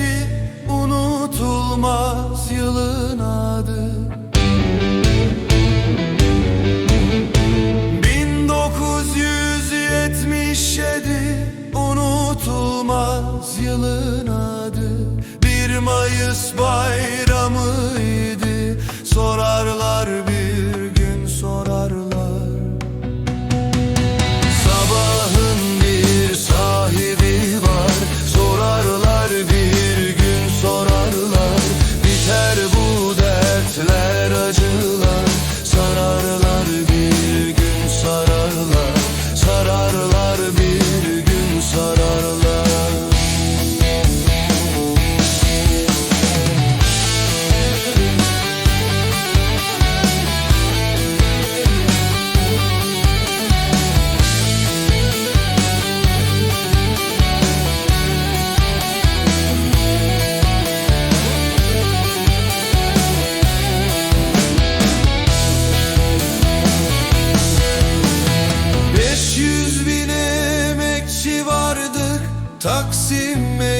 geldi unutulmaz yılın adı. 1977 unutulmaz yılın adı. 1 Mayıs bayramı Taksim'e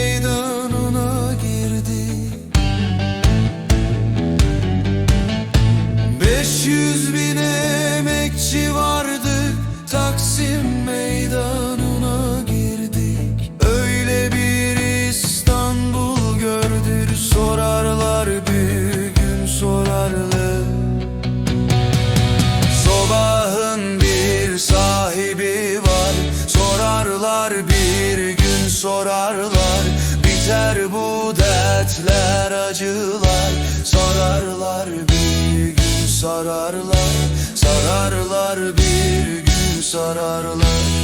acılar Sararlar bir gün sararlar Sararlar bir gün sararlar.